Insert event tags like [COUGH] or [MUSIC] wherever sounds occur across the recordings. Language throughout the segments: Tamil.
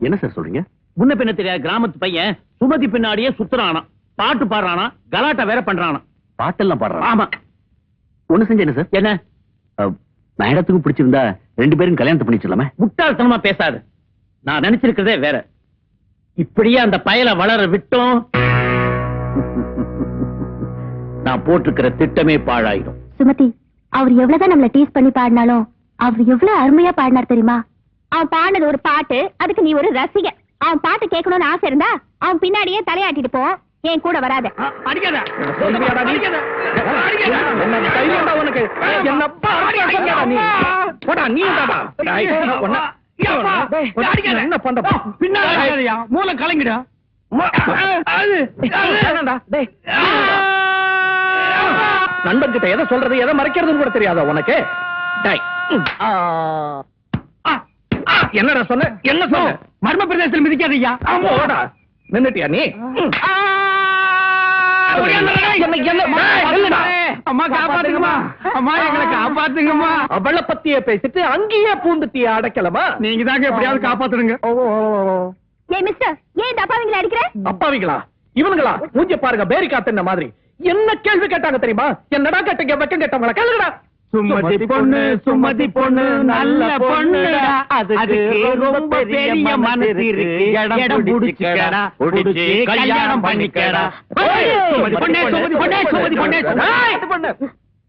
என்ன சார் சொல்றீங்க? முன்ன பின்ன தெரியாத கிராமத்து பையன் சுமதி பின்னாடியே சுத்துறானா பாட்டு பாடுறானா கலாட்டா வேற பண்றானா பாட்டெல்லாம் பாடுறான்? ஆமா. ஒண்ணு செஞ்ச என்ன சார் என்ன? மேடத்துக்கு பிடிச்சிருந்தா ரெண்டு பேரும் கல்யாணத்தை பண்ணிச்சலாமே முட்டாள்தனமா பேசாது. நான் நினைச்சிருக்கிறதே வேற. இப்படியே அந்த பயலை வளர விட்டோம். நான் போட்டிருக்கிற திட்டமே பாழாயிடும். சுமதி அவர் எவ்வளவுதான் நம்மள டீஸ் பண்ணி பாடினாலும் அவர் எவ்வளவு அருமையா பாடினார் தெரியுமா? அவன் பாடினது ஒரு பாட்டு அதுக்கு நீ ஒரு ரசிகை. அவன் பாட்டு கேட்கணும்னு ஆசை இருந்தா அவன் பின்னாடியே தலையாட்டிட்டு போ. என் கூட வராத. அடிக்காத. என்ன தைரியம்டா உனக்கு? என்ன போடா நீ என்ன பண்ற? பின்னாடி மூலம் கலங்கிடா. நண்பன் கிட்ட எதை சொல்றது எதை மறைக்கிறதுன்னு கூட தெரியாதா உனக்கு? என்னடா சொன்ன என்ன சொன்ன மர்ம பிரதேசத்தில் மிதிக்காதீங்க. ஆமாடா நின்னுட்டியா நீ? அம்மா காப்பாத்துங்கம்மா. அம்மா எங்களை காப்பாத்துங்கம்மா. அவளை பத்தியே பேசிட்டு அங்கேயே பூந்துட்டிய அடைக்கலமா? நீங்க தாங்க எப்படியாவது காப்பாத்துடுங்க. ஏய் மிஸ்டர் ஏன் இந்த அப்பாவிங்களை அடிக்கிற? அப்பாவிங்களா? இவனுங்களா? மூஞ்ச பாருங்க பேரி காத்துன மாதிரி? என்ன கேள்வி கேட்டாங்க தெரியுமா? என்னடா கேட்டீங்க வெக்கம் கேட்டவங்களா? கேளுடா சுமதி பொண்ணு சுமதி பொண்ணு நல்ல பொண்ணுடா. அதுக்கு ரொம்ப பெரிய மனசு இருக்கு. இடம் புடிச்சுக்கடா புடிச்சு கல்யாணம் பண்ணிக்கடா. சுமதி பொண்ணே சுமதி பொண்ணே சுமதி பொண்ணே. ஏய், இது பொண்ணு.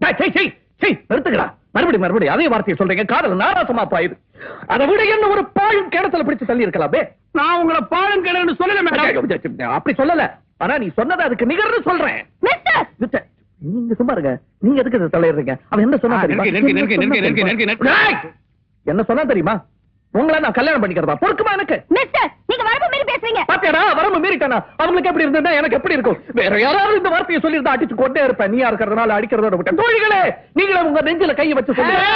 டேய், சீ, சீ, சீ, நிறுத்துங்களா மறுபடியும் மறுபடியும் அதே வார்த்தையை சொல்றீங்க. காதல் நாராசமா பாயுது அதை விட என்ன ஒரு பாழும் கிணத்துல பிடிச்சு தள்ளி இருக்கலாமே? நான் உங்களை பாலம் கிணறு சொல்லல மேடம். அப்படி சொல்லல. ஆனா நீ சொன்னது அதுக்கு நிகர்னு சொல்றேன். நீங்க சும்மா இருங்க. நீங்க எதுக்கு தலையிடுறீங்க? அவன் என்ன சொன்னா தெரியுமா? என்ன சொன்னா தெரியுமா? உங்களை நான் கல்யாணம் பண்ணிக்கிறதா பொறுக்குமா எனக்கு? மிஸ்டர் நீங்க வரம்பு மீறி பேசுறீங்க. பாத்தியாடா? வரம்பு மீறிட்டானா? அவங்களுக்கு எப்படி இருந்தா எனக்கு எப்படி இருக்கும்? வேற யாராவது இந்த வார்த்தையை சொல்லி அடிச்சு கொண்டே இருப்பேன். நீயா இருக்கிறதுனால அடிக்கிறதோட விட்டேன். தோழிகளே நீங்களே உங்க நெஞ்சில கையை வச்சு சொல்லுங்க.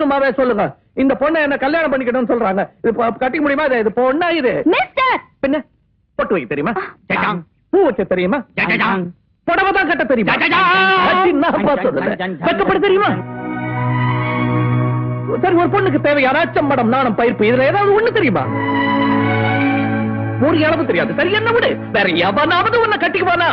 சும்மாவே சொல்லுங்க. இந்த பொண்ணை என்ன கல்யாணம் பண்ணிக்கணும்னு சொல்றாங்க. இது கட்டிக்க முடியுமா? இது இது பொண்ணா இது? மிஸ்டர்! பின்ன? பொட்டு வைக்க தெரியுமா. பூ வைக்க தெரியுமா. புடவை தான் கட்ட தெரியுமா. வெட்கப்பட தெரியுமா? சரி ஒரு பொண்ணுக்கு தேவையான அச்சம் மடம் நாணம் பயிர்ப்பு இதுல ஏதாவது ஒண்ணு தெரியுமா? ஒரு அளவு தெரியாது. சரி என்ன விடு? வேற எவனாவது உன்னை கட்டிக்குவானா?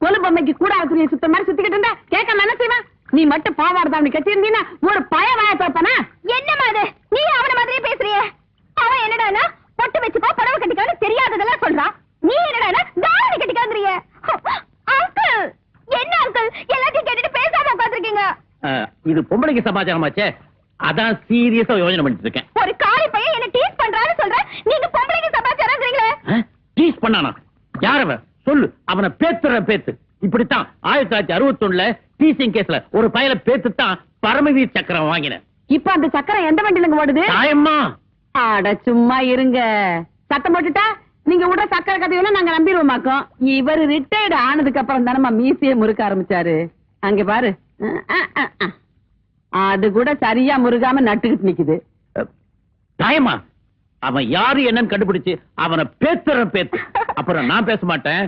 கொலு பொம்மைக்கு கூட துணியை சுத்த மாதிரி சுத்திக்கிட்டு இருந்தா கேட்க என்ன செய்வேன் நீ மட்டும் பாவாடை அவனு கட்டி இருந்தீன்னா ஒரு பய வாய தோப்பனா என்னம்மா அது? நீ அவன மாதிரியே பேசுறிய. அவன் என்னடானா பொட்டு வச்சுக்கோ புடவை கட்டிக்கோன்னு தெரியாததெல்லாம் சொல்றான் நீ என்னடானா தாவணி கட்டிக்காந்திரிய அங்கிள்! என்ன அங்கிள்? எல்லாத்தையும் கேட்டுட்டு பேசாம உட்காந்துருக்கீங்க அஹ், இது பொம்பளைக்கு சமாச்சாரமாச்சே. அதான் சீரியஸா யோசனை பண்ணிட்டு இருக்கேன் ஒரு காளி பையன் என்ன டீஸ் பண்றான்னு சொல்ற நீங்க பொம்பளைக்கு சமாச்சாரங்கிறீங்களே டீஸ் பண்ணானா? யார் அவன்? சொல்லு. அவனை பேத்துற பேத்து இப்படித்தான் ஆயிரத்தி தொள்ளாயிரத்தி அறுபத்தி ஒண்ணுல டீசிங் கேஸ்ல ஒரு பயல பேத்துத்தான் பரமவீர் சக்கரம் வாங்கினேன். இப்ப அந்த சக்கரம் எந்த வண்டியிலங்க ஓடுது? தாயம்மா. அட சும்மா இருங்க. சத்தம் போட்டுட்டா நீங்க விடுற சக்கரை கதையெல்லாம் நாங்க நம்பிடுவோமாக்கோம். இவர் ரிட்டையர்டு ஆனதுக்கு அப்புறம் தானம்மா மீசையே முறுக்க ஆரம்பிச்சாரு. அங்க பாரு. அது கூட சரியா முருகாம நட்டுக்கிட்டு நிக்குது. தாயம்மா அவன் யாரு என்னன்னு கண்டுபிடிச்சு அவனை பேத்துற பேத்து. [LAUGHS] அப்புறம் நான் பேச மாட்டேன்.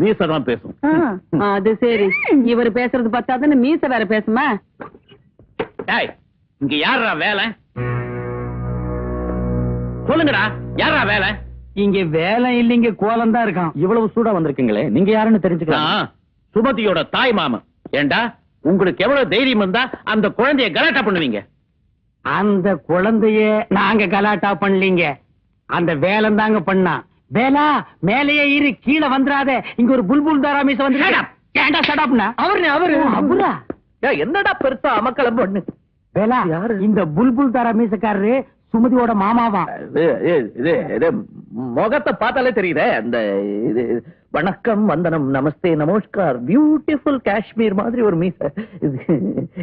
மீசை தான் பேசும். ஆ, அது சரி. இவர் பேசுறது பத்தாதுன்னு மீச வேற பேசுமா? டேய் இங்க யாரா வேலை? சொல்லுங்கடா யாரா வேலை? இங்க வேலை இல்லைங்க கோலம் தான் இருக்கான். இவ்வளவு சூடா வந்திருக்கீங்களே நீங்க யாருன்னு தெரிஞ்சுக்கலாம். சுமதியோட தாய் மாமன். ஏண்டா உங்களுக்கு எவ்வளவு தைரியம் இருந்தா அந்த குழந்தைய கலாட்டா பண்ணுவீங்க? அந்த குழந்தைய நாங்க கலாட்டா பண்ணலீங்க. அந்த வேலை தாங்க பண்ணா. வேலா மேலேயே இரு கீழே வந்துடாத இங்க ஒரு புல்புல் தாராமீச வந்து ஏண்டா சடாப்னா அவரு. அவரு? அவரா என்னடா பெருசா அமக்களம் பொண்ணு? வேலா யாரு? இந்த புல்புல் தாராமீசக்காரரு சுமதியோட மாமாவா? இது இது- முகத்தை பார்த்தாலே தெரியுதே அந்த இது வணக்கம் வந்தனம் நமஸ்தே நமஸ்கார் பியூட்டிஃபுல் காஷ்மீர் மாதிரி ஒரு மீச. இது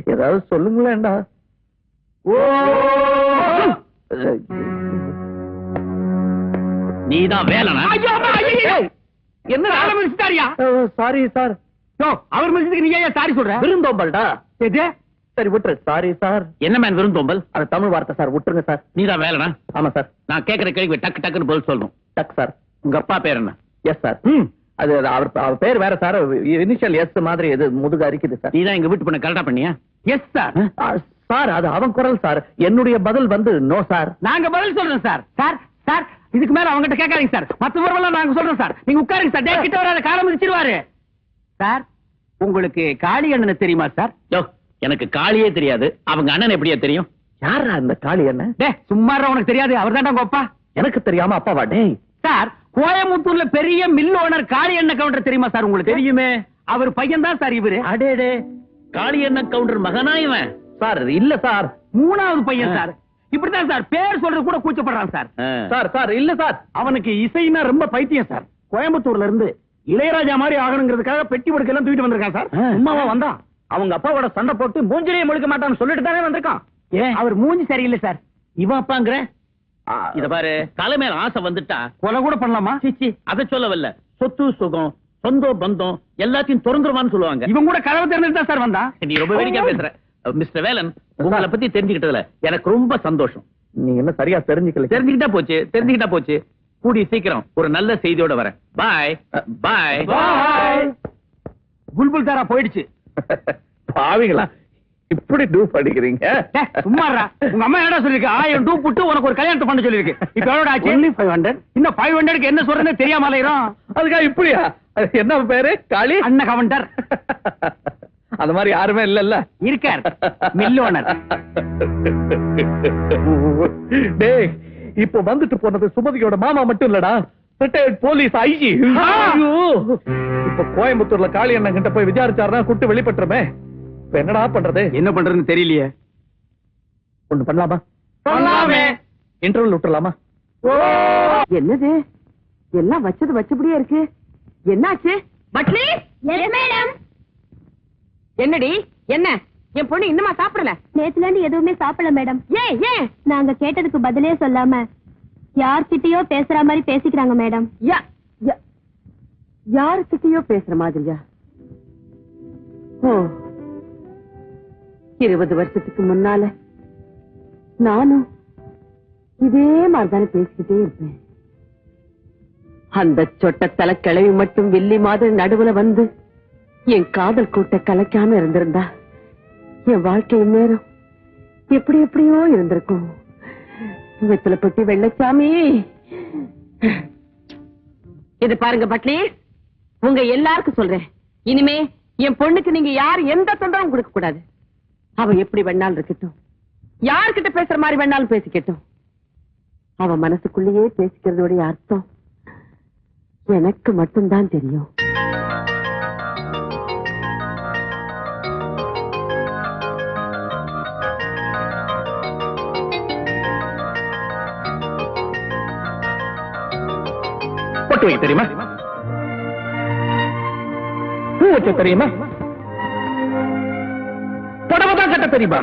ஏதாவது சொல்லுங்களேன்டா. ஓ! நீதான் வேலனா. என்ன ஆரம்பிச்சுட்டாரியா சாரி. சார் யோ, அவர் மனுஷத்துக்கு நீங்க ஏன் சாரி சொல்ற? விருந்தோம்பல்டா? எது? சரி விட்டுரு. Sorry sir. என்ன மேன் விருந்தோம்பல்? அது தமிழ் வார்த்தை சார். விட்டுருங்க சார். நீதான் வேலைனா? ஆமா சார். நான் கேக்குற கேள்வி டக்கு டக்குன்னு பதில் சொல்லணும். டக் சார். உங்க அப்பா பேர் என்ன? Yes sir. அது அது அவர் அவர் பேர் வேற சார். இனிஷியல் எஸ் மாதிரி இது முதுகு அரிக்குது சார். நீதான் எங்க வீட்டு பொண்ணு கரெக்டா பண்ணியா? எஸ் சார் சார் அது அவன் குரல் சார். என்னுடைய பதில் வந்து நோ சார். நாங்க பதில் சொல்றோம் சார். சார் சார் இதுக்கு மேல அவங்ககிட்ட கேட்காதீங்க சார். மத்த விவரம்லாம் நாங்க சொல்றோம் சார். நீங்க உட்காருங்க சார். டே கிட்ட வராத காலம் மிதிச்சிருவாரு. சார் உங்களுக்கு காளி அண்ணனை தெரியுமா சார்? யோ எனக்கு காளியே தெரியாது. அவங்க அண்ணன் எப்படியா தெரியும். யாரா அந்த காளி என்ன டே சும்மா உனக்கு தெரியாது. அவர் தான்டா உங்க அப்பா. எனக்கு தெரியாம அப்பாவா டேய்? சார் கோயம்புத்தூர்ல பெரிய மில் ஓனர் காளி அண்ணன் கவுண்டர் தெரியுமா சார் உங்களுக்கு தெரியுமே? அவர் பையன் தான் சார் இவரு. அடேடே. காளி அண்ணன் கவுண்டர் மகனா இவன்? சார் இல்ல சார். மூணாவது பையன் சார். இப்படிதான் சார் பேர் சொல்றது கூட கூச்சப்படுறான் சார். சார் சார் இல்ல சார். அவனுக்கு இசைனா ரொம்ப பைத்தியம் சார். கோயம்புத்தூர்ல இருந்து இளையராஜா மாதிரி ஆகணுங்கிறதுக்காக பெட்டி படுக்க எல்லாம் தூக்கிட்டு வந்திருக்கான் சார். சும்மாவா வந்தான். அவங்க அப்பாவோட சண்டை போட்டு மூஞ்சிலேயே முழுக்க மாட்டான்னு சொல்லிட்டு தானே வந்திருக்கான். ஏன்? அவர் மூஞ்சி சரியில்லை சார். இவன் அப்பாங்கிற? இத பாரு. தலை மேல ஆசை வந்துட்டா. கொலை கூட பண்ணலாமா? சிச்சி அத சொல்லவல்ல. சொத்து சுகம் சொந்த பந்தம் எல்லாத்தையும் திறந்துருவான்னு சொல்லுவாங்க. இவன் கூட கதவை திறந்துட்டு தான் சார் வந்தான். நீ ரொம்ப வேடிக்கை பேசுற. மிஸ்டர் வேலன் உங்களை பத்தி தெரிஞ்சுக்கிட்டதுல எனக்கு ரொம்ப சந்தோஷம். நீங்க என்ன சரியா தெரிஞ்சுக்கல தெரிஞ்சுக்கிட்டா போச்சு தெரிஞ்சுக்கிட்டா போச்சு. கூடி சீக்கிரம் ஒரு நல்ல செய்தியோட வரேன். பாய் பாய் புல்புல் தாரா போயிடுச்சு. [LAUGHS] பாவிங்களா இப்படி டூ படிக்கிறீங்க டே, சும்மா இருடா. உங்க அம்மா என்ன சொல்லிருக்கு? ஆயிரம் டூ புட்டு உனக்கு ஒரு கல்யாணத்தை பண்ண சொல்லிருக்கு. இப்ப எவ்வளவு ஆச்சு? Only 500. இன்னும் ஃபைவ் ஹண்ட்ரட்க்கு என்ன சொல்றேன்னு தெரியாம அலையிறோம். அதுக்காக இப்படியா? என்ன பேரு? காளி? அண்ணன் கவுண்டர். [LAUGHS] அந்த மாதிரி யாருமே இல்லல்ல. இருக்கார். Mill owner. டேய் இப்போ வந்துட்டு போனது சுமதியோட மாமா மட்டும் இல்லடா. Retired police IG. இப்ப கோயம்புத்தூர்ல காளி அண்ணன் கிட்ட போய் விசாரிச்சாருன்னா குட்டு வெளிப்பட்டுருமே. இப்ப என்னடா பண்றது? என்ன பண்றதுன்னு தெரியலையே. ஒண்ணு பண்ணலாமா? பண்ணலாமே. இன்டர்வல் விட்டுலாமா என்னது? எல்லாம் வச்சது வச்சபடியே இருக்கு. என்னாச்சு? பட்லி எஸ் மேடம் என்னடி? என்ன? என் பொண்ணு இன்னுமா சாப்பிடல? நேத்துல இருந்து எதுவுமே சாப்பிடல மேடம். ஏன் ஏன் நாங்க கேட்டதுக்கு பதிலே சொல்லாம யார்கிட்டயோ பேசுற மாதிரி பேசிக்கிறாங்க மேடம். யா யா- யாருக்கிட்டயோ பேசுற மாதிரியா? ஓ. இருபது வருஷத்துக்கு முன்னால நானும் இதே மாதிரிதானே பேசிக்கிட்டே இருப்பேன். அந்த சொட்டத்தலை கிளவி மட்டும் வெள்ளி மாதிரி நடுவுல வந்து என் காதல் கூட்ட கலைக்காம இருந்திருந்தா என் வாழ்க்கை நேரம் எப்படி எப்படியோ இருந்திருக்கும். வெத்தல பொட்டி வெள்ளச்சாமி. இது பாருங்க பட்லி உங்க எல்லாருக்கும் சொல்றேன். இனிமே என் பொண்ணுக்கு நீங்க யார் எந்த தொண்டரவும் கொடுக்க கூடாது. அவ எப்படி வேணாலும் இருக்கட்டும். யார்கிட்ட பேசுற மாதிரி வேணாலும் பேசிக்கட்டும். அவ மனசுக்குள்ளேயே பேசிக்கிறதோடைய அர்த்தம் எனக்கு மட்டும்தான் தெரியும். பொட்டு வைக்க தெரியுமா? பூ வச்ச தெரியுமா? புடவை தான் கட்ட தெரியுமா?